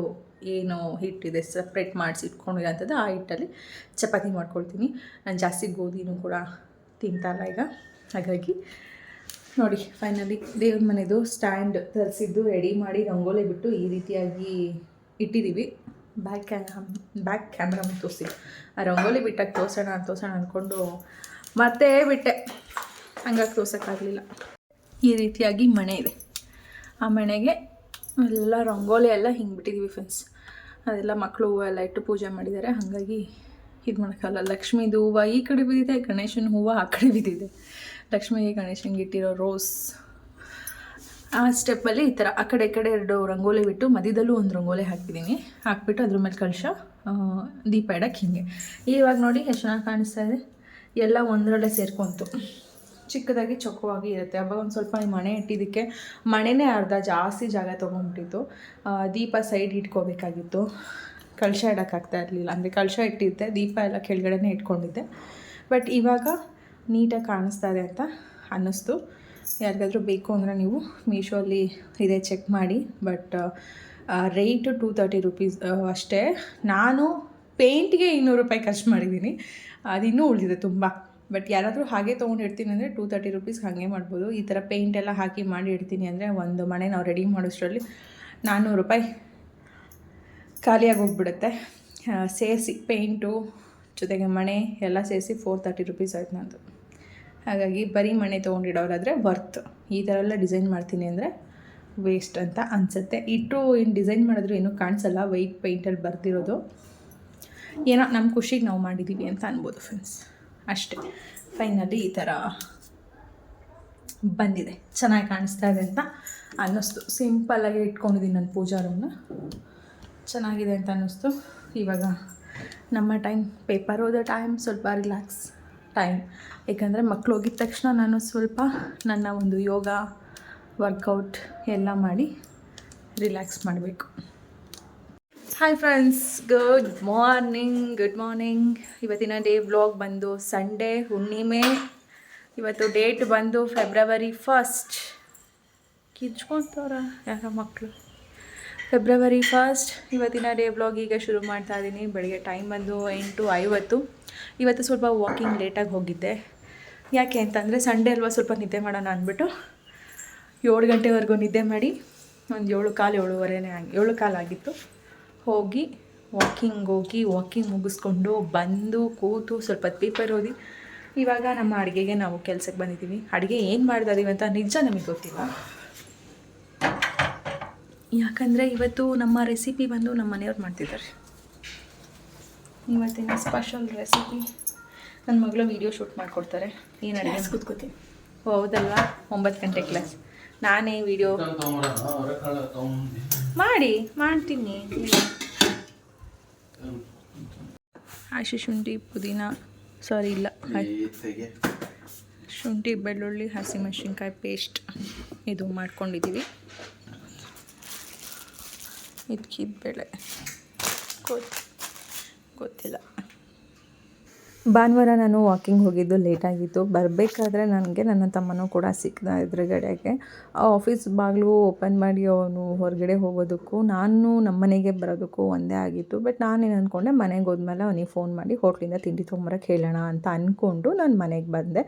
ಏನು ಹಿಟ್ಟಿದೆ ಸಪ್ರೇಟ್ ಮಾಡಿಸಿ ಇಟ್ಕೊಂಡಿರೋಂಥದ್ದು ಆ ಹಿಟ್ಟಲ್ಲಿ ಚಪಾತಿ ಮಾಡ್ಕೊಳ್ತೀನಿ. ನಾನು ಜಾಸ್ತಿ ಗೋಧಿನೂ ಕೂಡ ತಿಂತಾಯಿಲ್ಲ ಈಗ. ಹಾಗಾಗಿ ನೋಡಿ ಫೈನಲಿ ದೇವ್ರ ಮನೆದು ಸ್ಟ್ಯಾಂಡ್ ತರಿಸಿದ್ದು ರೆಡಿ ಮಾಡಿ ರಂಗೋಲಿ ಬಿಟ್ಟು ಈ ರೀತಿಯಾಗಿ ಇಟ್ಟಿದ್ದೀವಿ ಬ್ಯಾಕ್ ಕ್ಯಾಮ್ರಾ ಬ್ಯಾಕ್ ಕ್ಯಾಮ್ರಾ ತೋರಿಸಿ. ಆ ರಂಗೋಲಿ ಬಿಟ್ಟಾಗ ತೋರ್ಸೋಣ ತೋರ್ಸೋಣ ಅಂದ್ಕೊಂಡು ಮತ್ತೆ ಬಿಟ್ಟೆ. ಹಂಗಾಗಿ ತೋರ್ಸೋಕ್ಕಾಗಲಿಲ್ಲ. ಈ ರೀತಿಯಾಗಿ ಮನೆ ಇದೆ. ಆ ಮಣೆಗೆ ಎಲ್ಲ ರಂಗೋಲಿ ಎಲ್ಲ ಹಿಂಗೆ ಬಿಟ್ಟಿದ್ದೀವಿ ಫ್ರೆಂಡ್ಸ್ ಅದೆಲ್ಲ ಮಕ್ಕಳು ಹೂವು ಎಲ್ಲ ಇಟ್ಟು ಪೂಜೆ ಮಾಡಿದ್ದಾರೆ. ಹಾಗಾಗಿ ಇದು ಮಾಡೋಕ್ಕಲ್ಲ ಲಕ್ಷ್ಮೀದು ಹೂವು ಈ ಕಡೆ ಬಿದ್ದಿದೆ, ಗಣೇಶನ ಹೂವು ಆ ಕಡೆ ಬಿದ್ದಿದೆ. ಲಕ್ಷ್ಮೀ ಗಣೇಶನಿಗೆ ಇಟ್ಟಿರೋ ರೋಸ್. ಆ ಸ್ಟೆಪ್ಪಲ್ಲಿ ಈ ಥರ ಆ ಕಡೆ ಈ ಕಡೆ ಎರಡು ರಂಗೋಲಿ ಬಿಟ್ಟು ಮಧ್ಯದಲ್ಲೂ ಒಂದು ರಂಗೋಲಿ ಹಾಕಿದ್ದೀನಿ. ಹಾಕ್ಬಿಟ್ಟು ಅದ್ರ ಮೇಲೆ ಕಳಶ ದೀಪ ಇಡಕ್ಕೆ ಹಿಂಗೆ. ಇವಾಗ ನೋಡಿ ಎಷ್ಟು ಚೆನ್ನಾಗಿ ಕಾಣಿಸ್ತಾ ಇದೆ. ಎಲ್ಲ ಒಂದರಲ್ಲೇ ಸೇರ್ಕೊಂತು. ಚಿಕ್ಕದಾಗಿ ಚೊಕ್ಕವಾಗಿ ಇರುತ್ತೆ. ಅವಾಗ ಒಂದು ಸ್ವಲ್ಪ ಈ ಮಣೆ ಇಟ್ಟಿದ್ದಕ್ಕೆ ಮಣೆನೇ ಅರ್ಧ ಜಾಸ್ತಿ ಜಾಗ ತೊಗೊಂಡ್ಬಿಟ್ಟಿತ್ತು. ದೀಪ ಸೈಡ್ ಇಟ್ಕೋಬೇಕಾಗಿತ್ತು. ಕಳಶ ಇಡೋಕ್ಕಾಗ್ತಾ ಇರಲಿಲ್ಲ. ಅಂದರೆ ಕಳಶ ಇಟ್ಟಿದ್ದೆ, ದೀಪ ಎಲ್ಲ ಕೆಳಗಡೆನೇ ಇಟ್ಕೊಂಡಿದ್ದೆ. ಬಟ್ ಇವಾಗ ನೀಟಾಗಿ ಕಾಣಿಸ್ತಾ ಇದೆ ಅಂತ ಅನ್ನಿಸ್ತು. ಯಾರಿಗಾದರೂ ಬೇಕು ಅಂದರೆ ನೀವು ಮೀಶೋಲ್ಲಿ ಇದೆ ಚೆಕ್ ಮಾಡಿ. But rate two thirty rupees ಅಷ್ಟೇ. ನಾನು ಪೇಂಟ್ಗೆ ಇನ್ನೂರು ರೂಪಾಯಿ ಖರ್ಚು ಮಾಡಿದ್ದೀನಿ. ಅದು ಇನ್ನೂ ಉಳಿದಿದೆ ತುಂಬ. ಬಟ್, ಯಾರಾದರೂ ಹಾಗೆ ತೊಗೊಂಡು ಇಡ್ತೀನಿ ಅಂದರೆ ಟೂ ತರ್ಟಿ ರುಪೀಸ್ ಹಾಗೆ ಮಾಡ್ಬೋದು. ಈ ಥರ ಪೇಂಟ್ ಎಲ್ಲ ಹಾಕಿ ಮಾಡಿ ಇಡ್ತೀನಿ ಅಂದರೆ ಒಂದು ಮನೆ ನಾವು ರೆಡಿ ಮಾಡೋಷ್ಟರಲ್ಲಿ ನಾನ್ನೂರು ರೂಪಾಯಿ ಖಾಲಿಯಾಗಿ ಹೋಗ್ಬಿಡುತ್ತೆ ಸೇರಿಸಿ ಪೇಂಟು ಜೊತೆಗೆ ಮಣೆ ಎಲ್ಲ ಸೇರಿಸಿ ಫೋರ್ ತರ್ಟಿ ರುಪೀಸ್ ಆಯ್ತು ನಂದು. ಹಾಗಾಗಿ ಬರೀ ಮಣೆ ತೊಗೊಂಡಿಡೋರಾದರೆ ವರ್ತ್ ಈ ಥರ ಎಲ್ಲ ಡಿಸೈನ್ ಮಾಡ್ತೀನಿ ಅಂದರೆ ವೇಸ್ಟ್ ಅಂತ ಅನಿಸುತ್ತೆ. ಇಟ್ಟು ಏನು ಡಿಸೈನ್ ಮಾಡಿದ್ರು ಏನೂ ಕಾಣಿಸಲ್ಲ ವೈಟ್ ಪೇಂಟಲ್ಲಿ ಬರ್ತಿರೋದು ಏನೋ ನಮ್ಮ ಖುಷಿಗೆ ನಾವು ಮಾಡಿದ್ದೀವಿ ಅಂತ ಅನ್ಬೋದು ಫ್ರೆಂಡ್ಸ್ ಅಷ್ಟೇ. ಫೈನಲಿ ಈ ಥರ ಬಂದಿದೆ. ಚೆನ್ನಾಗಿ ಕಾಣಿಸ್ತಾ ಇದೆ ಅಂತ ಅನ್ನಿಸ್ತು. ಸಿಂಪಲ್ಲಾಗಿ ಇಟ್ಕೊಂಡಿದ್ದೀನಿ ನನ್ನ ಪೂಜಾ ರೂಮ್ನ ಚೆನ್ನಾಗಿದೆ ಅಂತ ಅನ್ನಿಸ್ತು. ಇವಾಗ ನಮ್ಮ ಟೈಮ್ ಪೇಪರ್ ಓದೋ ಟೈಮ್ ಸ್ವಲ್ಪ ರಿಲ್ಯಾಕ್ಸ್ ಟೈಮ್ ಏಕೆಂದರೆ ಮಕ್ಕಳು ಹೋಗಿದ ತಕ್ಷಣ ನಾನು ಸ್ವಲ್ಪ ನನ್ನ ಒಂದು ಯೋಗ ವರ್ಕೌಟ್ ಎಲ್ಲ ಮಾಡಿ ರಿಲ್ಯಾಕ್ಸ್ ಮಾಡಬೇಕು. Hi friends good morning good morning ಇವತ್ತಿನ ಡೇ ಬ್ಲಾಗ್ ಬಂದು ಸಂಡೇ ಹುಣ್ಣಿಮೆ. ಇವತ್ತು ಡೇಟ್ ಬಂದು ಫೆಬ್ರವರಿ ಫಸ್ಟ್ ಕಿಚ್ಕೊತವ್ರ ಯಾರ ಮಕ್ಕಳು ಫೆಬ್ರವರಿ ಫಸ್ಟ್ ಇವತ್ತಿನ ಡೇ ಬ್ಲಾಗ್ ಈಗ ಶುರು ಮಾಡ್ತಾ ಇದ್ದೀನಿ ಬೆಳಗ್ಗೆ ಟೈಮ್ ಬಂದು ಎಂಟು ಐವತ್ತು. ಇವತ್ತು ಸ್ವಲ್ಪ ವಾಕಿಂಗ್ ಲೇಟಾಗಿ ಹೋಗಿದ್ದೆ. ಯಾಕೆ ಅಂತಂದರೆ ಸಂಡೇ ಅಲ್ವಾ ಸ್ವಲ್ಪ ನಿದ್ದೆ ಮಾಡೋಣ ಅಂದ್ಬಿಟ್ಟು ಏಳು ಗಂಟೆವರೆಗೂ ನಿದ್ದೆ ಮಾಡಿ ಒಂದು ಏಳು ಕಾಲು ಏಳುವರೆನೇ ಆಗಿ ಏಳು ಕಾಲು ಆಗಿತ್ತು. ಹೋಗಿ ವಾಕಿಂಗ್ ಹೋಗಿ ವಾಕಿಂಗ್ ಮುಗಿಸ್ಕೊಂಡು ಬಂದು ಕೂತು ಸ್ವಲ್ಪ ಪೇಪರ್ ಓದಿ. ಇವಾಗ ನಮ್ಮ ಅಡುಗೆಗೆ ನಾವು ಕೆಲಸಕ್ಕೆ ಬಂದಿದ್ದೀವಿ ಅಡುಗೆ ಏನು ಮಾಡ್ತಾ ಇದ್ದೀವಿ ಅಂತ ನಿಜ ನಮಗೆ ಗೊತ್ತಿಲ್ಲ. ಯಾಕಂದರೆ ಇವತ್ತು ನಮ್ಮ ರೆಸಿಪಿ ಬಂದು ನಮ್ಮ ಮನೆಯವ್ರು ಮಾಡ್ತಿದ್ದಾರೆ. ಇವತ್ತಿನ ಸ್ಪೆಷಲ್ ರೆಸಿಪಿ ನನ್ನ ಮಗಳು ವೀಡಿಯೋ ಶೂಟ್ ಮಾಡಿಕೊಡ್ತಾರೆ. ಏನು ಅಡುಗೆ? ಕೂತ್ಕೋತೀನಿ. ಹೌದಲ್ವಾ? ಒಂಬತ್ತು ಗಂಟೆ ಕ್ಲಾಸ್ ನಾನೇ ವಿಡಿಯೋ ಮಾಡಿ ಮಾಡ್ತೀನಿ. ಹಸಿ ಶುಂಠಿ ಪುದೀನ. ಸಾರಿ ಇಲ್ಲ. ಶುಂಠಿ ಬೆಳ್ಳುಳ್ಳಿ ಹಸಿಮೆಣಸಿನ್ಕಾಯಿ ಪೇಸ್ಟ್ ಇದು ಮಾಡ್ಕೊಂಡಿದ್ದೀವಿ ಇದಕ್ಕಿದ ಬೆಳೆ ಗೊತ್ತು ಗೊತ್ತಿಲ್ಲ. ಭಾನುವಾರ ನಾನು ವಾಕಿಂಗ್ ಹೋಗಿದ್ದು ಲೇಟಾಗಿತ್ತು ಬರಬೇಕಾದ್ರೆ ನನಗೆ ನನ್ನ ತಮ್ಮನೂ ಕೂಡ ಸಿಕ್ಕಿದ ಎದುರುಗಡೆಗೆ. ಆಫೀಸ್ ಬಾಗಿಲು ಓಪನ್ ಮಾಡಿ ಅವನು ಹೊರಗಡೆ ಹೋಗೋದಕ್ಕೂ, ನಾನು ನಮ್ಮ ಮನೆಗೆ ಬರೋದಕ್ಕೂ ಒಂದೇ ಆಗಿತ್ತು. ಬಟ್ ನಾನೇನು ಅಂದ್ಕೊಂಡೆ ಮನೆಗೆ ಹೋದ್ಮೇಲೆ ಅವನಿಗೆ ಫೋನ್ ಮಾಡಿ, ಹೋಟ್ಲಿಂದ ತಿಂಡಿ ತೊಗೊಂಬರಕ್ಕೆ ಹೇಳೋಣ ಅಂತ ಅಂದ್ಕೊಂಡು ನಾನು ಮನೆಗೆ ಬಂದೆ.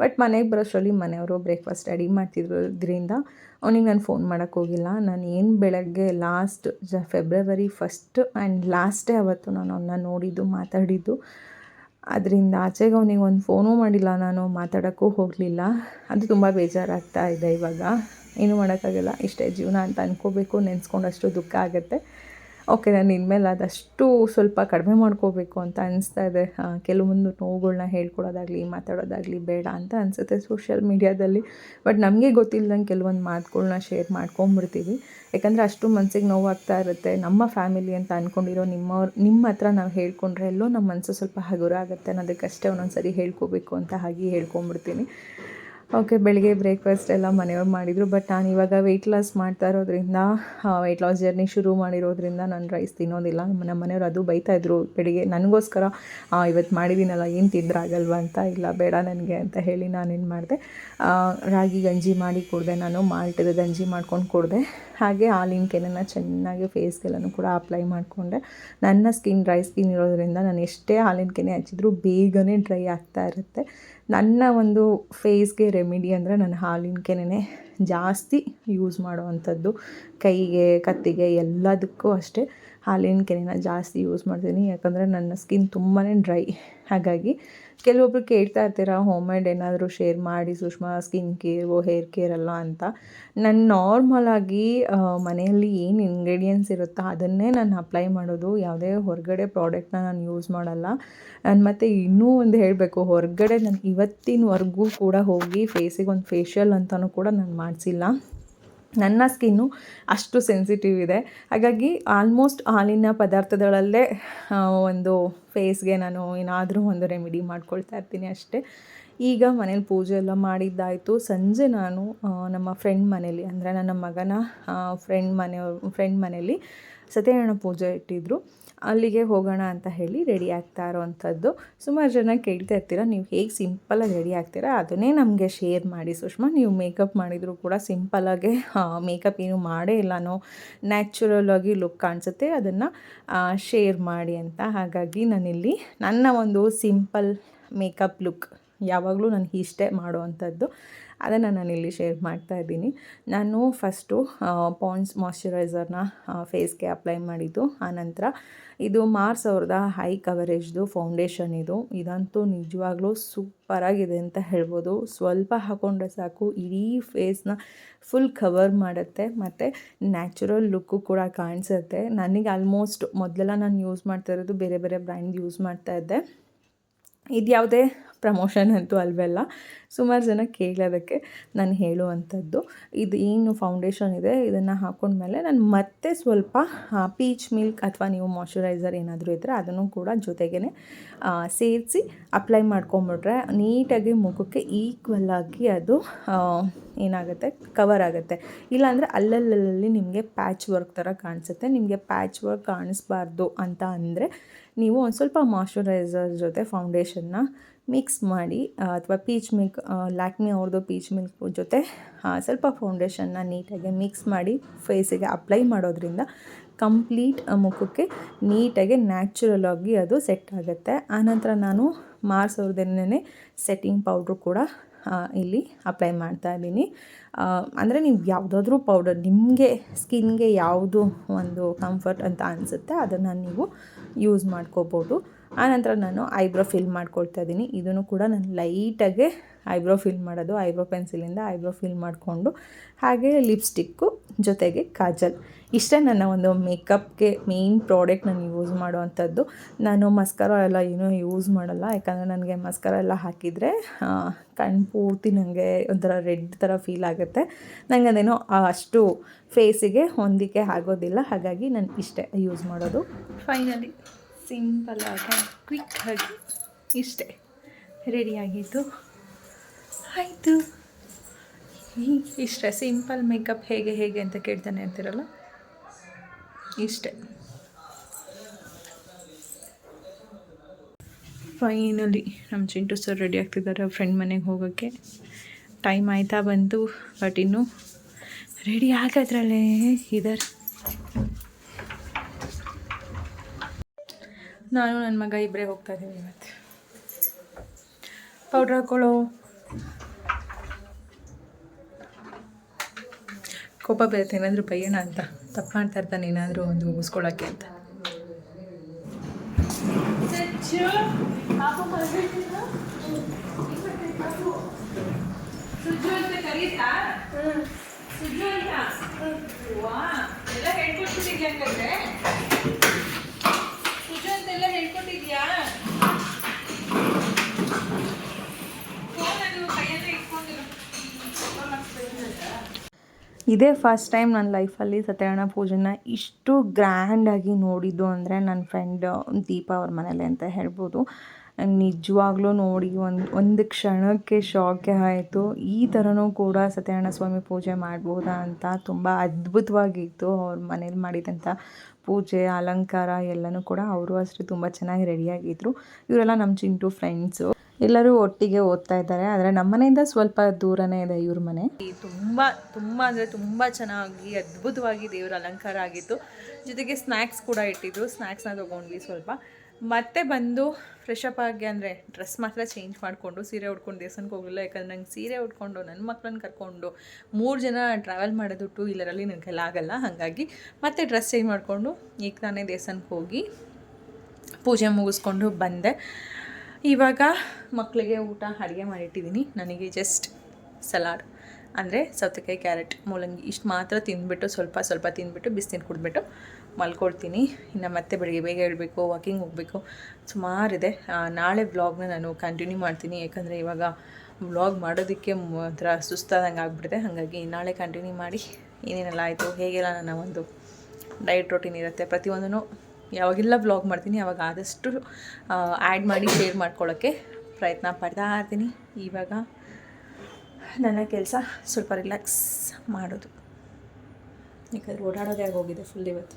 ಬಟ್ ಮನೆಗೆ ಬರೋಷ್ಟರಲ್ಲಿ ಮನೆಯವರು ಬ್ರೇಕ್ಫಾಸ್ಟ್ ರೆಡಿ ಮಾಡ್ತಿರೋದ್ರಿಂದ ಅವನಿಗೆ ನಾನು ಫೋನ್ ಮಾಡೋಕ್ಕೆ ಹೋಗಿಲ್ಲ. ನಾನು ಏನು ಬೆಳಗ್ಗೆ ಲಾಸ್ಟ್ ಜ ಫೆಬ್ರವರಿ ಫಸ್ಟ್ ಆ್ಯಂಡ್ ಲಾಸ್ಟೇ ಅವತ್ತು ನಾನು ಅವನ್ನ ನೋಡಿದ್ದು, ಮಾತಾಡಿದ್ದು. ಅದರಿಂದ ಆಚೆಗೆ ಅವನಿಗೆ ಒಂದು ಫೋನೂ ಮಾಡಿಲ್ಲ ನಾನು, ಮಾತಾಡೋಕ್ಕೂ ಹೋಗಲಿಲ್ಲ. ಅದು ತುಂಬ ಬೇಜಾರಾಗ್ತಾ ಇದೆ ಇವಾಗ. ಏನೂ ಮಾಡೋಕ್ಕಾಗಲ್ಲ. ಇಷ್ಟೇ ಜೀವನ ಅಂತ ಅಂದ್ಕೋಬೇಕು ನೆನೆಸ್ಕೊಂಡಷ್ಟು ದುಃಖ ಆಗುತ್ತೆ. ಓಕೆ, ನಾನು ಇನ್ಮೇಲೆ ಅದಷ್ಟು ಸ್ವಲ್ಪ ಕಡಿಮೆ ಮಾಡ್ಕೋಬೇಕು ಅಂತ ಅನಿಸ್ತಾ ಇದೆ. ಕೆಲವೊಂದು ನೋವುಗಳನ್ನ ಹೇಳ್ಕೊಡೋದಾಗಲಿ, ಮಾತಾಡೋದಾಗಲಿ ಬೇಡ ಅಂತ ಅನಿಸುತ್ತೆ ಸೋಷಿಯಲ್ ಮೀಡ್ಯಾದಲ್ಲಿ ಬಟ್ ನಮಗೆ ಗೊತ್ತಿಲ್ಲದಂಗೆ ಕೆಲವೊಂದು ಮಾತುಗಳನ್ನ ಶೇರ್ ಮಾಡ್ಕೊಂಬಿಡ್ತೀವಿ. ಯಾಕಂದರೆ ಅಷ್ಟು ಮನಸ್ಸಿಗೆ ನೋವಾಗ್ತಾ ಇರುತ್ತೆ. ನಮ್ಮ ಫ್ಯಾಮಿಲಿ ಅಂತ ಅಂದ್ಕೊಂಡಿರೋ ನಿಮ್ಮವ್ರು ನಿಮ್ಮ ಹತ್ರ ನಾವು ಹೇಳ್ಕೊಂಡ್ರೆ ಎಲ್ಲೋ ನಮ್ಮ ಮನಸ್ಸು ಸ್ವಲ್ಪ ಹಗುರ ಆಗುತ್ತೆ ಅನ್ನೋದಕ್ಕಷ್ಟೇ ಒಂದೊಂದು ಸರಿ ಹೇಳ್ಕೋಬೇಕು ಅಂತ ಹಾಗೆ ಹೇಳ್ಕೊಂಬಿಡ್ತೀನಿ. ಓಕೆ ಬೆಳಿಗ್ಗೆ ಬ್ರೇಕ್ಫಾಸ್ಟ್ ಎಲ್ಲ ಮನೆಯವ್ರು ಮಾಡಿದರು ಬಟ್ ನಾನು ಇವಾಗ ವೆಯ್ಟ್ ಲಾಸ್ ಮಾಡ್ತಾ ಇರೋದ್ರಿಂದ ವೆಯ್ಟ್ ಲಾಸ್ ಜರ್ನಿ ಶುರು ಮಾಡಿರೋದ್ರಿಂದ ನಾನು ರೈಸ್ ತಿನ್ನೋದಿಲ್ಲ. ನಮ್ಮ ಮನೆಯವ್ರು ಅದು ಬೈತಾ ಇದ್ರು ಬೆಳಿಗ್ಗೆ, ನನಗೋಸ್ಕರ ಇವತ್ತು ಮಾಡಿದ್ದೀನಲ್ಲ ಏನು ತಿಂದ್ರಾಗಲ್ವ ಅಂತ? ಇಲ್ಲ, ಬೇಡ ನನಗೆ, ಅಂತ ಹೇಳಿ ನಾನೇನು ಮಾಡಿದೆ ರಾಗಿ ಗಂಜಿ ಮಾಡಿ ಕುಡಿದೆ ನಾನು, ಮಾಲ್ಟದ ಗಂಜಿ ಮಾಡ್ಕೊಂಡು ಕುಡಿದೆ. ಹಾಗೆ ಹಾಲಿನ ಕೆನೆನ ಚೆನ್ನಾಗಿ ಫೇಸ್ಗೆಲ್ಲನೂ ಕೂಡ ಅಪ್ಲೈ ಮಾಡಿಕೊಂಡೆ. ನನ್ನ ಸ್ಕಿನ್ ಡ್ರೈ ಸ್ಕಿನ್ ಇರೋದ್ರಿಂದ ನಾನು ಎಷ್ಟೇ ಹಾಲಿನ ಕೆನೆ ಹಚ್ಚಿದ್ರು ಬೇಗನೆ ಡ್ರೈ ಆಗ್ತಾ ಇರುತ್ತೆ. ನನ್ನ ಒಂದು ಫೇಸ್ಗೆ ರೆಮಿಡಿ ಅಂದರೆ ನನ್ನ ಹಾಲಿನ ಕೆನೆ ಜಾಸ್ತಿ ಯೂಸ್ ಮಾಡುವಂಥದ್ದು. ಕೈಗೆ, ಕತ್ತಿಗೆ ಎಲ್ಲದಕ್ಕೂ ಅಷ್ಟೇ. ಹಾಲಿನ ಕೆನೆನ ಜಾಸ್ತಿ ಯೂಸ್ ಮಾಡ್ತೀನಿ. ಯಾಕಂದರೆ ನನ್ನ ಸ್ಕಿನ್ ತುಂಬಾ ಡ್ರೈ ಹಾಗಾಗಿ ಕೆಲವೊಬ್ರು ಕೇಳ್ತಾ ಇರ್ತೀರ ಹೋಮ್ ಮೇಡ್ ಏನಾದರೂ ಶೇರ್ ಮಾಡಿ Sushma skin care hair care ಅಲ್ಲ ಅಂತ? ನಾನು ನಾರ್ಮಲಾಗಿ ಮನೆಯಲ್ಲಿ ಏನು ಇಂಗ್ರೀಡಿಯೆಂಟ್ಸ್ ಇರುತ್ತೋ ಅದನ್ನೇ ನಾನು ಅಪ್ಲೈ ಮಾಡೋದು. ಯಾವುದೇ ಹೊರಗಡೆ ಪ್ರಾಡಕ್ಟ್ನ ನಾನು ಯೂಸ್ ಮಾಡಲ್ಲ. ನಾನು ಮತ್ತು ಇನ್ನೂ ಒಂದು ಹೇಳಬೇಕು. ಹೊರಗಡೆ ನಾನು ಇವತ್ತಿನವರೆಗೂ ಕೂಡ ಹೋಗಿ ಫೇಸಿಗೆ ಒಂದು ಫೇಶಿಯಲ್ ಅಂತಲೂ ಕೂಡ ನಾನು ಮಾಡಿಸಿಲ್ಲ. ನನ್ನ ಸ್ಕಿನ್ನು ಅಷ್ಟು ಸೆನ್ಸಿಟಿವ್ ಇದೆ. ಹಾಗಾಗಿ ಆಲ್ಮೋಸ್ಟ್ ಹಾಲಿನ ಪದಾರ್ಥಗಳಲ್ಲೇ ಒಂದು ಫೇಸ್ಗೆ ನಾನು ಏನಾದರೂ ಒಂದು ರೆಮಿಡಿ ಮಾಡ್ಕೊಳ್ತಾ ಇರ್ತೀನಿ ಅಷ್ಟೇ. ಈಗ ಮನೇಲಿ ಪೂಜೆ ಎಲ್ಲ ಮಾಡಿದ್ದಾಯಿತು. ಸಂಜೆ ನಾನು ನಮ್ಮ ಫ್ರೆಂಡ್ ಮನೇಲಿ, ಅಂದರೆ ನನ್ನ ಮಗನ ಫ್ರೆಂಡ್ ಮನೆ ಫ್ರೆಂಡ್ ಮನೇಲಿ ಸತ್ಯನಾರಾಯಣ ಪೂಜೆ ಇಟ್ಟಿದ್ರು. ಅಲ್ಲಿಗೆ ಹೋಗೋಣ ಅಂತ ಹೇಳಿ ರೆಡಿ ಆಗ್ತಾ ಇರೋವಂಥದ್ದು. ಸುಮಾರು ಜನ ಕೇಳ್ತಾ ಇರ್ತೀರ, ನೀವು ಹೇಗೆ ಸಿಂಪಲಾಗಿ ರೆಡಿ ಆಗ್ತೀರಾ? ಅದನ್ನೇ ನಮಗೆ ಶೇರ್ ಮಾಡಿ. ಸುಷ್ಮಾ, ನೀವು ಮೇಕಪ್ ಮಾಡಿದರೂ ಕೂಡ ಸಿಂಪಲಾಗೆ ಮೇಕಪ್ ಏನು ಮಾಡೇ ಇಲ್ಲನೋ ನ್ಯಾಚುರಲ್ ಆಗಿ ಲುಕ್ ಕಾಣಿಸುತ್ತೆ. ಅದನ್ನು ಶೇರ್ ಮಾಡಿ ಅಂತ. ಹಾಗಾಗಿ ನಾನಿಲ್ಲಿ ನನ್ನ ಒಂದು ಸಿಂಪಲ್ ಮೇಕಪ್ ಲುಕ್ ಯಾವಾಗಲೂ ನನಗೆ ಇಷ್ಟೇ ಮಾಡುವಂಥದ್ದು. ಅದನ್ನು ನಾನಿಲ್ಲಿ ಶೇರ್ ಮಾಡ್ತಾ ಇದ್ದೀನಿ. ನಾನು ಫಸ್ಟು ಪಾಂಡ್ಸ್ ಮಾಯ್ಶ್ಚರೈಸರ್ನ ಫೇಸ್ಗೆ ಅಪ್ಲೈ ಮಾಡಿದ್ದು. ಆನಂತರ ಇದು ಮಾರ್ಸ್ ಅವ್ರದ್ದು ಹೈ ಕವರೇಜ್ದು ಫೌಂಡೇಶನ್ ಇದು. ಇದಂತೂ ನಿಜವಾಗ್ಲೂ ಸೂಪರಾಗಿದೆ ಅಂತ ಹೇಳ್ಬೋದು. ಸ್ವಲ್ಪ ಹಾಕೊಂಡ್ರೆ ಸಾಕು, ಇಡೀ ಫೇಸ್ನ ಫುಲ್ ಕವರ್ ಮಾಡುತ್ತೆ. ಮತ್ತು ನ್ಯಾಚುರಲ್ ಲುಕ್ಕು ಕೂಡ ಕಾಣಿಸುತ್ತೆ. ನನಗೆ ಆಲ್ಮೋಸ್ಟ್ ಮೊದಲೆಲ್ಲ ನಾನು ಯೂಸ್ ಮಾಡ್ತಾ ಇರೋದು ಬೇರೆ ಬೇರೆ ಬ್ರ್ಯಾಂಡ್ ಯೂಸ್ ಮಾಡ್ತಾ ಇದ್ದೆ. ಇದು ಯಾವುದೇ ಪ್ರಮೋಷನ್ ಅಂತೂ ಅಲ್ವೆಲ್ಲ. ಸುಮಾರು ಜನ ಕೇಳೋದಕ್ಕೆ ನಾನು ಹೇಳುವಂಥದ್ದು. ಇದು ಏನು ಫೌಂಡೇಶನ್ ಇದೆ, ಇದನ್ನು ಹಾಕೊಂಡ್ಮೇಲೆ ನಾನು ಮತ್ತೆ ಸ್ವಲ್ಪ ಪೀಚ್ ಮಿಲ್ಕ್ ಅಥವಾ ನೀವು ಮಾಯ್ಶ್ಚರೈಸರ್ ಏನಾದರೂ ಇದ್ದರೆ ಅದನ್ನು ಕೂಡ ಜೊತೆಗೇ ಸೇರಿಸಿ ಅಪ್ಲೈ ಮಾಡ್ಕೊಂಬಿಟ್ರೆ ನೀಟಾಗಿ ಮುಖಕ್ಕೆ ಈಕ್ವಲ್ ಆಗಿ ಅದು ಏನಾಗುತ್ತೆ ಕವರ್ ಆಗುತ್ತೆ. ಇಲ್ಲಾಂದರೆ ಅಲ್ಲಲ್ಲಲ್ಲಿ ನಿಮಗೆ ಪ್ಯಾಚ್ ವರ್ಕ್ ಥರ ಕಾಣಿಸುತ್ತೆ. ನಿಮಗೆ ಪ್ಯಾಚ್ ವರ್ಕ್ ಕಾಣಿಸ್ಬಾರ್ದು ಅಂತ ಅಂದರೆ ನೀವು ಒಂದು ಸ್ವಲ್ಪ ಮಾಯ್ಶ್ಚರೈಸರ್ ಜೊತೆ ಫೌಂಡೇಶನ್ನ ಮಿಕ್ಸ್ ಮಾಡಿ ಅಥವಾ ಪೀಚ್ ಮಿಲ್ಕ್ ಲ್ಯಾಕ್ಮಿ ಅವ್ರದ್ದು ಪೀಚ್ ಮಿಲ್ಕ್ ಜೊತೆ ಸ್ವಲ್ಪ ಫೌಂಡೇಶನ್ನ ನೀಟಾಗಿ ಮಿಕ್ಸ್ ಮಾಡಿ ಫೇಸಿಗೆ ಅಪ್ಲೈ ಮಾಡೋದ್ರಿಂದ ಕಂಪ್ಲೀಟ್ ಮುಖಕ್ಕೆ ನೀಟಾಗಿ ನ್ಯಾಚುರಲ್ ಆಗಿ ಅದು ಸೆಟ್ ಆಗುತ್ತೆ. ಆನಂತರ ನಾನು ಮಾರ್ಸ್ ಸೆಟ್ಟಿಂಗ್ ಪೌಡ್ರು ಕೂಡ ಇಲ್ಲಿ ಅಪ್ಲೈ ಮಾಡ್ತಾ ಇದ್ದೀನಿ. ಅಂದರೆ ನೀವು ಯಾವುದಾದ್ರೂ ಪೌಡರ್ ನಿಮಗೆ ಸ್ಕಿನ್ಗೆ ಯಾವುದು ಒಂದು ಕಂಫರ್ಟ್ ಅಂತ ಅನಿಸುತ್ತೆ, ಅದನ್ನು ನೀವು ಯೂಸ್ ಮಾಡ್ಕೋಬೋದು. ಆನಂತರ ನಾನು ಐಬ್ರೋ ಫಿಲ್ ಮಾಡ್ಕೊಳ್ತಾ ಇದ್ದೀನಿ. ಇದನ್ನು ಕೂಡ ನಾನು ಲೈಟಾಗೆ ಐಬ್ರೋ ಫಿಲ್ ಮಾಡೋದು, ಐಬ್ರೋ ಪೆನ್ಸಿಲಿಂದ ಐಬ್ರೋ ಫಿಲ್ ಮಾಡಿಕೊಂಡು, ಹಾಗೆ ಲಿಪ್ಸ್ಟಿಕ್ಕು ಜೊತೆಗೆ ಕಾಜಲ್. ಇಷ್ಟೇ ನನ್ನ ಒಂದು ಮೇಕಪ್ಗೆ ಮೇಯ್ನ್ ಪ್ರಾಡಕ್ಟ್ ನಾನು ಯೂಸ್ ಮಾಡುವಂಥದ್ದು. ನಾನು ಮಸ್ಕರ ಎಲ್ಲ ಏನೂ ಯೂಸ್ ಮಾಡಲ್ಲ, ಯಾಕಂದರೆ ನನಗೆ ಮಸ್ಕರ ಎಲ್ಲ ಹಾಕಿದರೆ ಕಣ್ಣು ಪೂರ್ತಿ ನನಗೆ ಒಂಥರ ರೆಡ್ ಥರ ಫೀಲ್ ಆಗುತ್ತೆ. ನನಗೆ ಅದೇನೋ ಅಷ್ಟು ಫೇಸಿಗೆ ಹೊಂದಿಕೆ ಆಗೋದಿಲ್ಲ, ಹಾಗಾಗಿ ನಾನು ಇಷ್ಟೇ ಯೂಸ್ ಮಾಡೋದು. ಫೈನಲಿ ಸಿಂಪಲ್ಲಾಗಿ ಕ್ವಿಕ್ಕಾಗಿ ಇಷ್ಟೇ ರೆಡಿಯಾಗಿದ್ದು ಆಯಿತು. ಇಷ್ಟೇ ಸಿಂಪಲ್ ಮೇಕಪ್ ಹೇಗೆ ಹೇಗೆ ಅಂತ ಕೇಳ್ತಾನೆ ಇರ್ತೀರಲ್ಲ ಇಷ್ಟೇ. ಫೈನಲಿ ನಮ್ಮ ಚಿಂಟು ಸರ್ ರೆಡಿ ಆಗ್ತಿದ್ದಾರೆ ಫ್ರೆಂಡ್ ಮನೆಗೆ ಹೋಗೋಕ್ಕೆ. ಟೈಮ್ ಆಯ್ತಾ ಬಂತು ಬಟ್ ಇನ್ನು ರೆಡಿ ಆಗೋದ್ರಲ್ಲೇ ಇದ್ದಾರೆ. ನಾನು ನನ್ನ ಮಗ ಇಬ್ಬರೇ ಹೋಗ್ತಾ ಇದ್ದೀವಿ ಇವತ್ತು. ಪೌಡ್ರ್ ಹಾಕೊಳ್ಳೋ. ಕೋಪ ಬರುತ್ತೆ ಏನಾದರೂ ಬೈಯೋಣ ಅಂತ. ತಪ್ಪು ಮಾಡ್ತಾ ಇರ್ತಾನೆ, ಏನಾದರೂ ಒಂದು ಮುಗಿಸ್ಕೊಳ್ಳೋಕ್ಕೆ ಅಂತ. ಇದೇ ಫಸ್ಟ್ ಟೈಮ್ ನನ್ನ ಲೈಫಲ್ಲಿ ಸತ್ಯನಾರಾಯಣ ಪೂಜೆನ ಇಷ್ಟು ಗ್ರ್ಯಾಂಡಾಗಿ ನೋಡಿದ್ದು ಅಂದರೆ ನನ್ನ ಫ್ರೆಂಡ್ ದೀಪ ಅವ್ರ ಮನೇಲಿ ಅಂತ ಹೇಳ್ಬೋದು. ನಿಜವಾಗ್ಲೂ ನೋಡಿ, ಒಂದು ಒಂದು ಕ್ಷಣಕ್ಕೆ ಶಾಕೆ ಆಯಿತು. ಈ ಥರನೂ ಕೂಡ ಸತ್ಯನಾರಾಯಣ ಸ್ವಾಮಿ ಪೂಜೆ ಮಾಡ್ಬೋದಾ ಅಂತ ತುಂಬ ಅದ್ಭುತವಾಗಿತ್ತು. ಅವ್ರ ಮನೇಲಿ ಮಾಡಿದಂಥ ಪೂಜೆ, ಅಲಂಕಾರ ಎಲ್ಲನೂ ಕೂಡ ಅವರು ಅಷ್ಟೇ ತುಂಬ ಚೆನ್ನಾಗಿ ರೆಡಿಯಾಗಿದ್ದರು ಇವರೆಲ್ಲ ನಮ್ಮ ಚಿಂಟು ಫ್ರೆಂಡ್ಸು ಎಲ್ಲರೂ ಒಟ್ಟಿಗೆ ಓದ್ತಾ ಇದ್ದಾರೆ. ಆದರೆ ನಮ್ಮ ಮನೆಯಿಂದ ಸ್ವಲ್ಪ ದೂರನೇ ಇದೆ ಇವ್ರ ಮನೆ. ತುಂಬ ತುಂಬ ಅಂದರೆ ತುಂಬ ಚೆನ್ನಾಗಿ, ಅದ್ಭುತವಾಗಿ ದೇವರ ಅಲಂಕಾರ ಆಗಿತ್ತು. ಜೊತೆಗೆ ಸ್ನ್ಯಾಕ್ಸ್ ಕೂಡ ಇಟ್ಟಿದ್ರು. ಸ್ನ್ಯಾಕ್ಸ್ನ ತೊಗೊಂಡ್ವಿ ಸ್ವಲ್ಪ. ಮತ್ತೆ ಬಂದು ಫ್ರೆಶ್ ಅಪ್ ಆಗಿ ಅಂದರೆ ಡ್ರೆಸ್ ಮಾತ್ರ ಚೇಂಜ್ ಮಾಡಿಕೊಂಡು, ಸೀರೆ ಉಟ್ಕೊಂಡು, ದೇವಸ್ಥಾನಕ್ಕೆ ಹೋಗಲಿಲ್ಲ ಯಾಕಂದ್ರೆ ನಂಗೆ ಸೀರೆ ಉಟ್ಕೊಂಡು ನನ್ನ ಮಕ್ಕಳನ್ನ ಕರ್ಕೊಂಡು ಮೂರು ಜನ ಟ್ರಾವೆಲ್ ಮಾಡೋದು ಟೂ ವೀಲರಲ್ಲಿ ನನಗೆ ಆಗಲ್ಲ. ಹಾಗಾಗಿ ಮತ್ತೆ ಡ್ರೆಸ್ ಚೇಂಜ್ ಮಾಡಿಕೊಂಡು ಈಗ ನಾನೇ ದೇವಸ್ಥಾನಕ್ಕೆ ಹೋಗಿ ಪೂಜೆ ಮುಗಿಸ್ಕೊಂಡು ಬಂದೆ. ಇವಾಗ ಮಕ್ಕಳಿಗೆ ಊಟ ಅಡುಗೆ ಮಾಡಿಟ್ಟಿದ್ದೀನಿ. ನನಗೆ ಜಸ್ಟ್ ಸಲಾಡ್ ಅಂದರೆ ಸೌತೆಕಾಯಿ ಕ್ಯಾರೆಟ್ ಮೂಲಂಗಿ ಇಷ್ಟು ಮಾತ್ರ ತಿಂದ್ಬಿಟ್ಟು, ಸ್ವಲ್ಪ ಸ್ವಲ್ಪ ತಿಂದ್ಬಿಟ್ಟು, ಬಿಸಿನೀರು ಕುಡಿದ್ಬಿಟ್ಟು ಮಲ್ಕೊಳ್ತೀನಿ. ಇನ್ನು ಮತ್ತೆ ಬೆಳಿಗ್ಗೆ ಬೇಗ ಹೇಳಬೇಕು ವಾಕಿಂಗ್ ಹೋಗಬೇಕು. ಸುಮಾರಿದೆ. ನಾಳೆ ವ್ಲಾಗ್ನ ನಾನು ಕಂಟಿನ್ಯೂ ಮಾಡ್ತೀನಿ. ಯಾಕಂದರೆ ಇವಾಗ ವ್ಲಾಗ್ ಮಾಡೋದಕ್ಕೆ ಒಂಥರ ಸುಸ್ತಾದಂಗೆ ಆಗಿಬಿಟ್ಟಿದೆ. ಹಾಗಾಗಿ ನಾಳೆ ಕಂಟಿನ್ಯೂ ಮಾಡಿ ಏನೇನೆಲ್ಲ ಆಯಿತು, ಹೇಗೆಲ್ಲ ನನ್ನ ಒಂದು ಡಯಟ್ ರೊಟೀನ್ ಇರುತ್ತೆ ಪ್ರತಿಯೊಂದೂ ಯಾವಾಗೆಲ್ಲ ವ್ಲಾಗ್ ಮಾಡ್ತೀನಿ, ಅವಾಗ ಆದಷ್ಟು ಆ್ಯಡ್ ಮಾಡಿ ಶೇರ್ ಮಾಡ್ಕೊಳ್ಳೋಕ್ಕೆ ಪ್ರಯತ್ನ ಪಡ್ತಾ ಇರ್ತೀನಿ. ಇವಾಗ ನನ್ನ ಕೆಲಸ ಸ್ವಲ್ಪ ರಿಲ್ಯಾಕ್ಸ್ ಮಾಡೋದು. ಯಾಕಂದರೆ ಓಡಾಡೋದೇ ಆಗೋಗಿದೆ ಫುಲ್ ಇವತ್ತು.